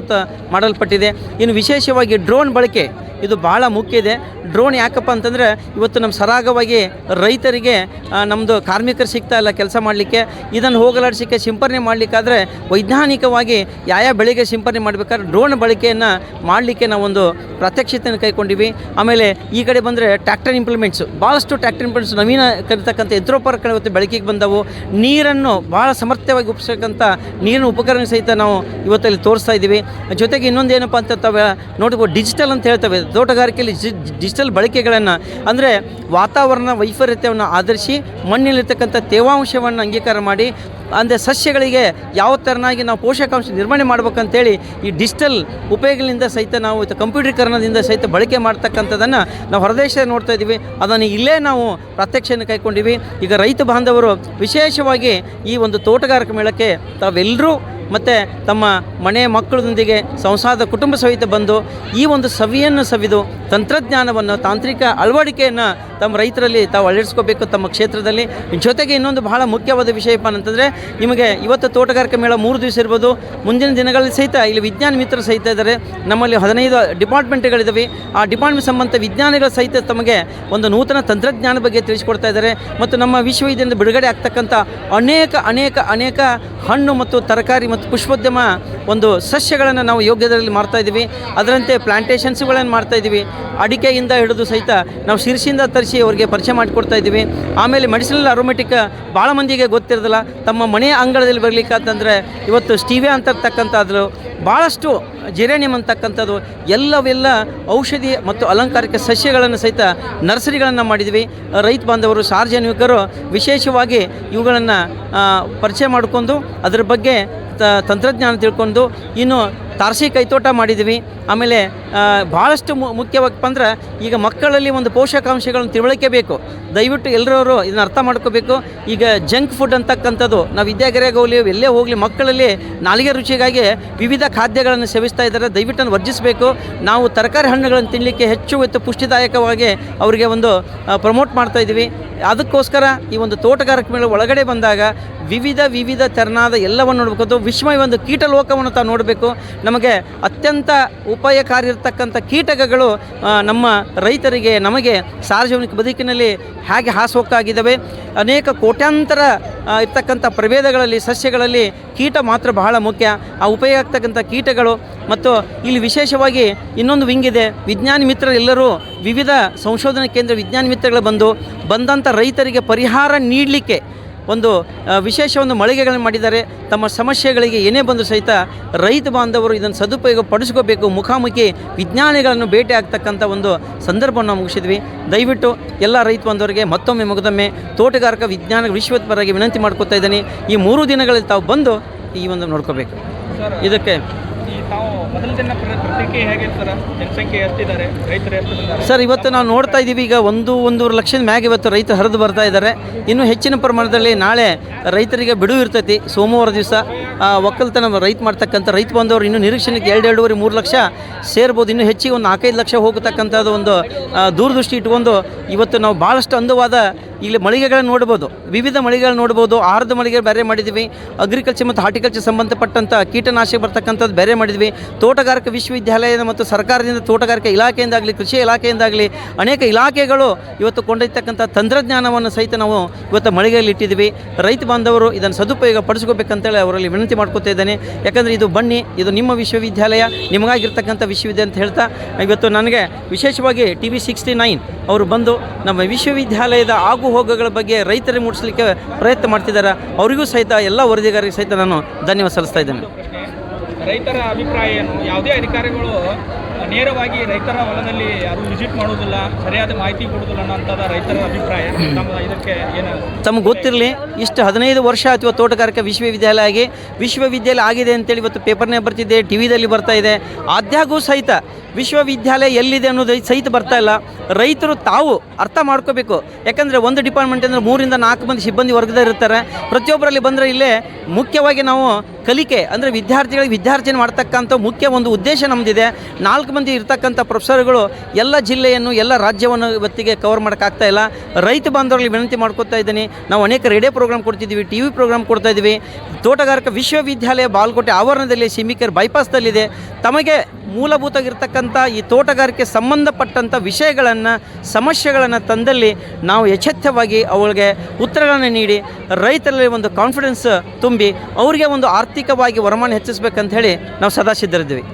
ಮಾಡಲ್ಪಟ್ಟಿದೆ. ಇನ್ನು ವಿಶೇಷವಾಗಿ ಡ್ರೋನ್ ಬಳಕೆ, ಇದು ಭಾಳ ಮುಖ್ಯ ಇದೆ. ಡ್ರೋನ್ ಯಾಕಪ್ಪ ಅಂತಂದರೆ ಇವತ್ತು ನಮ್ಮ ಸರಾಗವಾಗಿ ರೈತರಿಗೆ ನಮ್ಮದು ಕಾರ್ಮಿಕರು ಸಿಗ್ತಾ ಇಲ್ಲ ಕೆಲಸ ಮಾಡಲಿಕ್ಕೆ. ಇದನ್ನು ಹೋಗಲಾಡಿಸಲಿಕ್ಕೆ ಸಿಂಪರಣೆ ಮಾಡಲಿಕ್ಕಾದರೆ ವೈಜ್ಞಾನಿಕವಾಗಿ ಯಾವ ಬೆಳೆಗೆ ಸಿಂಪರಣೆ ಮಾಡಬೇಕಾದ್ರೆ ಡ್ರೋನ್ ಬಳಕೆಯನ್ನು ಮಾಡಲಿಕ್ಕೆ ನಾವೊಂದು ಪ್ರಾತ್ಯಕ್ಷಿತೆಯನ್ನು ಕೈಕೊಂಡಿವಿ ಆಮೇಲೆ ಈ ಕಡೆ ಬಂದರೆ ಟ್ಯಾಕ್ಟರ್ ಇಂಪ್ಲಿಮೆಂಟ್ಸು ಭಾಳಷ್ಟು ಟ್ಯಾಕ್ಟರ್ ಇಂಪ್ಲಿಮೆಂಟ್ಸ್ ನವೀನ ಕರಿತಕ್ಕಂಥ ಯಂತ್ರೋಪಕರಣ ಇವತ್ತು ಬೆಳಕಿಗೆ ಬಂದವು. ನೀರನ್ನು ಭಾಳ ಸಮರ್ಥವಾಗಿ ಉಪಯೋಗಿಸ್ತಕ್ಕಂಥ ನೀರಿನ ಉಪಕರಣ ಸಹಿತ ನಾವು ಇವತ್ತಲ್ಲಿ ತೋರಿಸ್ತಾ ಇದ್ದೀವಿ. ಜೊತೆಗೆ ಇನ್ನೊಂದು ಏನಪ್ಪ ಅಂತ ತಾವೆ ನೋಡ್ಬೋದು ಡಿಜಿಟಲ್ ಅಂತ ಹೇಳ್ತವೆ. ತೋಟಗಾರಿಕೆಯಲ್ಲಿ ಡಿಜಿಟಲ್ ಬಳಕೆಗಳನ್ನು, ಅಂದರೆ ವಾತಾವರಣ ವೈಪರೀತ್ಯವನ್ನು ಆಧರಿಸಿ ಮಣ್ಣಿನಲ್ಲಿರ್ತಕ್ಕಂಥ ತೇವಾಂಶವನ್ನು ಅಂಗೀಕಾರ ಮಾಡಿ ಅಂದರೆ ಸಸ್ಯಗಳಿಗೆ ಯಾವ ಥರನಾಗಿ ನಾವು ಪೋಷಕಾಂಶ ನಿರ್ವಹಣೆ ಮಾಡ್ಬೇಕಂತೇಳಿ ಈ ಡಿಜಿಟಲ್ ಉಪಯೋಗಗಳಿಂದ ಸಹಿತ ನಾವು ಕಂಪ್ಯೂಟರೀಕರಣದಿಂದ ಸಹಿತ ಬಳಕೆ ಮಾಡ್ತಕ್ಕಂಥದ್ದನ್ನು ನಾವು ಹೊರದೇಶ ನೋಡ್ತಾ ಇದ್ದೀವಿ. ಅದನ್ನು ಇಲ್ಲೇ ನಾವು ಪ್ರತ್ಯಕ್ಷನ ಕೈಕೊಂಡಿವಿ. ಈಗ ರೈತ ಬಾಂಧವರು ವಿಶೇಷವಾಗಿ ಈ ಒಂದು ತೋಟಗಾರಿಕೆ ಮೇಳಕ್ಕೆ ತಾವೆಲ್ಲರೂ ಮತ್ತು ತಮ್ಮ ಮನೆ ಮಕ್ಕಳದೊಂದಿಗೆ ಸಂಸಾರದ ಕುಟುಂಬ ಸಹಿತ ಬಂದು ಈ ಒಂದು ಸವಿಯನ್ನು ಸವಿದು ತಂತ್ರಜ್ಞಾನವನ್ನು, ತಾಂತ್ರಿಕ ಅಳವಡಿಕೆಯನ್ನು ತಮ್ಮ ರೈತರಲ್ಲಿ ತಾವು ಅಳವಡಿಸ್ಕೋಬೇಕು ತಮ್ಮ ಕ್ಷೇತ್ರದಲ್ಲಿ. ಜೊತೆಗೆ ಇನ್ನೊಂದು ಬಹಳ ಮುಖ್ಯವಾದ ವಿಷಯಪ್ಪ ಅಂತಂದರೆ, ನಿಮಗೆ ಇವತ್ತು ತೋಟಗಾರಿಕೆ ಮೇಳ ಮೂರು ದಿವಸ ಇರ್ಬೋದು. ಮುಂದಿನ ದಿನಗಳಲ್ಲಿ ಸಹಿತ ಇಲ್ಲಿ ವಿಜ್ಞಾನ ಮಿತ್ರರು ಸಹಿತ ಇದ್ದಾರೆ. ನಮ್ಮಲ್ಲಿ ಹದಿನೈದು ಡಿಪಾರ್ಟ್ಮೆಂಟ್ಗಳಿದ್ದಾವೆ ಆ ಡಿಪಾರ್ಟ್ಮೆಂಟ್ ಸಂಬಂಧ ವಿಜ್ಞಾನಿಗಳ ಸಹಿತ ತಮಗೆ ಒಂದು ನೂತನ ತಂತ್ರಜ್ಞಾನ ಬಗ್ಗೆ ತಿಳಿಸ್ಕೊಡ್ತಾ ಇದ್ದಾರೆ. ಮತ್ತು ನಮ್ಮ ವಿಶ್ವವಿದ್ಯಾಲಯದಿಂದ ಬಿಡುಗಡೆ ಆಗ್ತಕ್ಕಂಥ ಅನೇಕ ಅನೇಕ ಅನೇಕ ಹಣ್ಣು ಮತ್ತು ತರಕಾರಿ ಪುಷ್ಪೋದ್ಯಮ ಒಂದು ಸಸ್ಯಗಳನ್ನು ನಾವು ಯೋಗ್ಯದಲ್ಲಿ ಮಾಡ್ತಾ ಇದ್ದೀವಿ. ಅದರಂತೆ ಪ್ಲಾಂಟೇಷನ್ಸ್ಗಳನ್ನು ಮಾಡ್ತಾ ಇದ್ದೀವಿ. ಅಡಿಕೆಯಿಂದ ಹಿಡಿದು ಸಹಿತ ನಾವು ಶಿರ್ಸಿಂದ ತರಿಸಿ ಅವರಿಗೆ ಪರಿಚಯ ಮಾಡಿಕೊಡ್ತಾ ಇದ್ದೀವಿ. ಆಮೇಲೆ ಮೆಡಿಸಿನಲ್ ಅರೋಮೆಟಿಕ್ ಭಾಳ ಮಂದಿಗೆ ಗೊತ್ತಿರೋದಿಲ್ಲ. ತಮ್ಮ ಮನೆಯ ಅಂಗಳದಲ್ಲಿ ಬರಲಿಕ್ಕಂತಂದರೆ ಇವತ್ತು ಸ್ಟೀವಿಯಾ ಅಂತಕ್ಕಂಥದ್ದು ಭಾಳಷ್ಟು ಜೆರೇನಿಯಂ ಅಂತಕ್ಕಂಥದ್ದು, ಎಲ್ಲವೆಲ್ಲ ಔಷಧಿ ಮತ್ತು ಅಲಂಕಾರಿಕ ಸಸ್ಯಗಳನ್ನು ಸಹಿತ ನರ್ಸರಿಗಳನ್ನು ಮಾಡಿದ್ವಿ. ರೈತ ಬಾಂಧವರು, ಸಾರ್ವಜನಿಕರು ವಿಶೇಷವಾಗಿ ಇವುಗಳನ್ನು ಪರಿಚಯ ಮಾಡಿಕೊಂಡು ಅದರ ಬಗ್ಗೆ ತಂತ್ರಜ್ಞಾನ ತಿಳ್ಕೊಂಡು ಇನ್ನು ತಾರಸಿ ಕೈತೋಟ ಮಾಡಿದ್ವಿ. ಆಮೇಲೆ ಭಾಳಷ್ಟು ಮು ಮುಖ್ಯವಾಗಪ್ಪ ಅಂದ್ರೆ ಈಗ ಮಕ್ಕಳಲ್ಲಿ ಒಂದು ಪೋಷಕಾಂಶಗಳನ್ನು ತಿಳುವಳಿಕೆ ಬೇಕು ದಯವಿಟ್ಟು ಎಲ್ಲರೂ ಇದನ್ನ ಅರ್ಥ ಮಾಡ್ಕೋಬೇಕು. ಈಗ ಜಂಕ್ ಫುಡ್ ಅಂತಕ್ಕಂಥದ್ದು, ನಾವು ವಿದ್ಯಾಗರಿಗೆ ಹೋಗಲಿ ಎಲ್ಲೇ ಹೋಗಲಿ ಮಕ್ಕಳಲ್ಲಿ ನಾಲಿಗೆ ರುಚಿಗಾಗಿ ವಿವಿಧ ಖಾದ್ಯಗಳನ್ನು ಸೇವಿಸ್ತಾ ಇದ್ದಾರೆ. ದಯವಿಟ್ಟನ್ನು ವರ್ಜಿಸಬೇಕು. ನಾವು ತರಕಾರಿ ಹಣ್ಣುಗಳನ್ನು ತಿನ್ನಲಿಕ್ಕೆ ಹೆಚ್ಚು ಹೆಚ್ಚು ಪುಷ್ಟಿದಾಯಕವಾಗಿ ಅವರಿಗೆ ಒಂದು ಪ್ರಮೋಟ್ ಮಾಡ್ತಾ ಇದ್ದೀವಿ. ಅದಕ್ಕೋಸ್ಕರ ಈ ಒಂದು ತೋಟಗಾರಿಕೆ ಮೇಲೆ ಒಳಗಡೆ ಬಂದಾಗ ವಿವಿಧ ವಿವಿಧ ತೆರನಾದ ಎಲ್ಲವನ್ನು ನೋಡಬೇಕು. ವಿಶ್ವ ಒಂದು ಕೀಟಲೋಕವನ್ನು ತಾವು ನೋಡಬೇಕು. ನಮಗೆ ಅತ್ಯಂತ ಉಪಾಯಕಾರಿ ಇರತಕ್ಕಂಥ ಕೀಟಕಗಳು ನಮ್ಮ ರೈತರಿಗೆ ನಮಗೆ ಸಾರ್ವಜನಿಕ ಬದುಕಿನಲ್ಲಿ ಹೇಗೆ ಹಾಸೋಕ್ಕಾಗಿದ್ದಾವೆ ಅನೇಕ ಕೋಟ್ಯಾಂತರ ಇರ್ತಕ್ಕಂಥ ಪ್ರಭೇದಗಳಲ್ಲಿ, ಸಸ್ಯಗಳಲ್ಲಿ ಕೀಟ ಮಾತ್ರ ಬಹಳ ಮುಖ್ಯ. ಆ ಉಪಯೋಗ ಆಗ್ತಕ್ಕಂಥ ಕೀಟಗಳು ಮತ್ತು ಇಲ್ಲಿ ವಿಶೇಷವಾಗಿ ಇನ್ನೊಂದು ವಿಂಗ್ ಇದೆ. ವಿಜ್ಞಾನಿ ಮಿತ್ರರೆಲ್ಲರೂ ವಿವಿಧ ಸಂಶೋಧನಾ ಕೇಂದ್ರ ವಿಜ್ಞಾನಿ ಮಿತ್ರಗಳು ಬಂದು ಬಂದಂಥ ರೈತರಿಗೆ ಪರಿಹಾರ ನೀಡಲಿಕ್ಕೆ ಒಂದು ವಿಶೇಷ ಒಂದು ಮಳಿಗೆಗಳನ್ನು ಮಾಡಿದ್ದಾರೆ. ತಮ್ಮ ಸಮಸ್ಯೆಗಳಿಗೆ ಏನೇ ಬಂದರೂ ಸಹಿತ ರೈತ ಬಾಂಧವರು ಇದನ್ನು ಸದುಪಯೋಗ ಪಡಿಸ್ಕೋಬೇಕು ಮುಖಾಮುಖಿ ವಿಜ್ಞಾನಿಗಳನ್ನು ಭೇಟಿ ಆಗ್ತಕ್ಕಂಥ ಒಂದು ಸಂದರ್ಭವನ್ನು ಮುಗಿಸಿದ್ವಿ. ದಯವಿಟ್ಟು ಎಲ್ಲ ರೈತ ಬಾಂಧವರಿಗೆ ಮತ್ತೊಮ್ಮೆ ಮುಗಿದೊಮ್ಮೆ ತೋಟಗಾರಿಕಾ ವಿಜ್ಞಾನ ವಿಶ್ವದ ವಿನಂತಿ ಮಾಡ್ಕೊತಾ ಇದ್ದೀನಿ. ಈ ಮೂರು ದಿನಗಳಲ್ಲಿ ತಾವು ಬಂದು ಈ ಒಂದು ನೋಡ್ಕೋಬೇಕು. ಇದಕ್ಕೆ ತಾವು ಮೊದಲ ಹೇಗಿರ್ತಾರ ಜನಸಂಖ್ಯೆ ರೈತರು ಸರ್, ಇವತ್ತು ನಾವು ನೋಡ್ತಾ ಇದ್ದೀವಿ ಈಗ ಒಂದು, ಒಂದೂವರೆ ಲಕ್ಷದ ಮ್ಯಾಗ ಇವತ್ತು ರೈತರು ಹರಿದು ಬರ್ತಾ ಇದ್ದಾರೆ. ಇನ್ನು ಹೆಚ್ಚಿನ ಪ್ರಮಾಣದಲ್ಲಿ ನಾಳೆ ರೈತರಿಗೆ ಬಿಡುವು ಇರ್ತೈತಿ. ಸೋಮವಾರ ದಿವಸ ಒಕ್ಕಲ್ತನ ರೈತ ಮಾಡ್ತಕ್ಕಂಥ ರೈತ ಬಂದವರು ಇನ್ನು ನಿರೀಕ್ಷಣೆಗೆ ಎರಡು, ಎರಡೂವರೆ, ಮೂರು ಲಕ್ಷ ಸೇರ್ಬೋದು. ಇನ್ನು ಹೆಚ್ಚಿಗೆ ಒಂದು ನಾಲ್ಕೈದು ಲಕ್ಷ ಹೋಗತಕ್ಕಂಥದ್ದು ಒಂದು ದೂರದೃಷ್ಟಿ ಇಟ್ಕೊಂಡು ಇವತ್ತು ನಾವು ಭಾಳಷ್ಟು ಅಂದವಾದ ಇಲ್ಲಿ ಮಳಿಗೆಗಳನ್ನ ನೋಡ್ಬೋದು, ವಿವಿಧ ಮಳಿಗೆಗಳನ್ನು ನೋಡ್ಬೋದು, ಆಹಾರದ ಮಳಿಗೆ ಬೇರೆ ಮಾಡಿದ್ವಿ ಅಗ್ರಿಕಲ್ಚರ್ ಮತ್ತು ಹಾರ್ಟಿಕಲ್ಚರ್ ಸಂಬಂಧಪಟ್ಟಂಥ ಕೀಟನಾಶಕ ಬರ್ತಕ್ಕಂಥದ್ದು ಬೇರೆ ಮಾಡಿದ್ವಿ, ತೋಟಗಾರಿಕಾ ವಿಶ್ವವಿದ್ಯಾಲಯದ ಮತ್ತು ಸರ್ಕಾರದಿಂದ ತೋಟಗಾರಿಕಾ ಇಲಾಖೆಯಿಂದಾಗಲಿ, ಕೃಷಿ ಇಲಾಖೆಯಿಂದಾಗಲಿ ಅನೇಕ ಇಲಾಖೆಗಳು ಇವತ್ತು ಕೊಂಡೊಯ್ತಕ್ಕಂಥ ತಂತ್ರಜ್ಞಾನವನ್ನು ಸಹಿತ ನಾವು ಇವತ್ತು ಮಳಿಗೆಯಲ್ಲಿ ಇಟ್ಟಿದ್ವಿ ರೈತ ಬಾಂಧವರು ಇದನ್ನು ಸದುಪಯೋಗ ಪಡಿಸ್ಕೋಬೇಕಂತೇಳಿ ಅವರಲ್ಲಿ ವಿನಂತಿ ಮಾಡ್ಕೋತಾ ಇದ್ದೇನೆ. ಯಾಕಂದರೆ ಇದು ಬನ್ನಿ, ಇದು ನಿಮ್ಮ ವಿಶ್ವವಿದ್ಯಾಲಯ, ನಿಮಗಾಗಿರ್ತಕ್ಕಂಥ ವಿಶ್ವವಿದ್ಯಾಲಯ ಅಂತ ಹೇಳ್ತಾ ಇವತ್ತು ನನಗೆ ವಿಶೇಷವಾಗಿ ಟಿ ವಿ ಸಿಕ್ಸ್ಟಿ ನೈನ್ ಅವರು ಬಂದು ನಮ್ಮ ವಿಶ್ವವಿದ್ಯಾಲಯದ ಆಗು ಹೋಗುಗಳ ಬಗ್ಗೆ ರೈತರಿಗೆ ಮೂಡಿಸಲಿಕ್ಕೆ ಪ್ರಯತ್ನ ಮಾಡ್ತಿದ್ದಾರೆ ಅವರಿಗೂ ಸಹಿತ ಎಲ್ಲ ವರದಿಗಾರರಿಗೆ ಸಹಿತ ನಾನು ಧನ್ಯವಾದ ಸಲ್ಲಿಸ್ತಾ ಇದ್ದೇನೆ. ರೈತರ ಅಭಿಪ್ರಾಯ ಏನು? ಯಾವುದೇ ಅಧಿಕಾರಿಗಳು ನೇರವಾಗಿ ರೈತರ ಹೊಲದಲ್ಲಿ ಯಾರು ವಿಸಿಟ್ ಮಾಡೋದಿಲ್ಲ ಸರಿಯಾದ ಮಾಹಿತಿ ಕೊಡೋದಿಲ್ಲ ಅನ್ನೋಂಥದ್ದು ರೈತರ ಅಭಿಪ್ರಾಯ. ಇದಕ್ಕೆ ಏನು? ತಮಗೆ ಗೊತ್ತಿರಲಿ, ಇಷ್ಟು ಹದಿನೈದು ವರ್ಷ ಅಥವಾ ತೋಟಗಾರಿಕಾ ವಿಶ್ವವಿದ್ಯಾಲಯ ಆಗಿ, ವಿಶ್ವವಿದ್ಯಾಲಯ ಆಗಿದೆ ಅಂತೇಳಿ ಇವತ್ತು ಪೇಪರ್ನೇ ಬರ್ತಿದೆ ಟಿ ವಿದಲ್ಲಿ ಬರ್ತಾ ಇದೆ. ಆದ್ಯಾಗೂ ಸಹಿತ ವಿಶ್ವವಿದ್ಯಾಲಯ ಎಲ್ಲಿದೆ ಅನ್ನೋದು ಸಹಿತ ಬರ್ತಾ ಇಲ್ಲ. ರೈತರು ತಾವು ಅರ್ಥ ಮಾಡ್ಕೋಬೇಕು. ಯಾಕಂದರೆ ಒಂದು ಡಿಪಾರ್ಟ್ಮೆಂಟ್ ಅಂದರೆ ಮೂರಿಂದ ನಾಲ್ಕು ಮಂದಿ ಸಿಬ್ಬಂದಿ ವರ್ಗದ ಇರ್ತಾರೆ. ಪ್ರತಿಯೊಬ್ಬರಲ್ಲಿ ಬಂದರೆ ಇಲ್ಲೇ ಮುಖ್ಯವಾಗಿ ನಾವು ಕಲಿಕೆ ಅಂದರೆ ವಿದ್ಯಾರ್ಥಿಗಳಿಗೆ ವಿದ್ಯಾರ್ಜನೆ ಮಾಡ್ತಕ್ಕಂಥ ಮುಖ್ಯ ಒಂದು ಉದ್ದೇಶ ನಮ್ಮದಿದೆ ನಾಲ್ಕು ಮಂದಿ ಇರ್ತಕ್ಕಂಥ ಪ್ರೊಫೆಸರ್ಗಳು ಎಲ್ಲ ಜಿಲ್ಲೆಯನ್ನು, ಎಲ್ಲ ರಾಜ್ಯವನ್ನು ಇವತ್ತಿಗೆ ಕವರ್ ಮಾಡೋಕ್ಕಾಗ್ತಾ ಇಲ್ಲ. ರೈತ ಬಾಂಧವರಲ್ಲಿ ವಿನಂತಿ ಮಾಡ್ಕೊತಾ ಇದ್ದೀನಿ. ನಾವು ಅನೇಕ ರೇಡಿಯೋ ಪ್ರೋಗ್ರಾಮ್ ಕೊಡ್ತಿದ್ದೀವಿ ಟಿ ವಿ ಪ್ರೋಗ್ರಾಮ್ ಕೊಡ್ತಾ ಇದ್ದೀವಿ. ತೋಟಗಾರಿಕಾ ವಿಶ್ವವಿದ್ಯಾಲಯ ಬಾಲ್ಕೋಟೆ ಆವರಣದಲ್ಲಿ ಸಿಮಿಕರ್ ಬೈಪಾಸ್ದಲ್ಲಿದೆ ತಮಗೆ ಮೂಲಭೂತವಾಗಿರ್ತಕ್ಕಂಥ ಈ ತೋಟಗಾರಿಕೆ ಸಂಬಂಧಪಟ್ಟಂಥ ವಿಷಯಗಳನ್ನು, ಸಮಸ್ಯೆಗಳನ್ನು ತಂದಲ್ಲಿ ನಾವು ಎಚ್ಚೆತ್ತವಾಗಿ ಅವಳಿಗೆ ಉತ್ತರಗಳನ್ನು ನೀಡಿ, ರೈತರಲ್ಲಿ ಒಂದು ಕಾನ್ಫಿಡೆನ್ಸ್ ತುಂಬಿ, ಅವರಿಗೆ ಒಂದು ಆರ್ಥಿಕವಾಗಿ ವರಮಾನ ಹೆಚ್ಚಿಸಬೇಕಂತ ಹೇಳಿ ನಾವು ಸದಾ ಸಿದ್ಧರಿದ್ದೀವಿ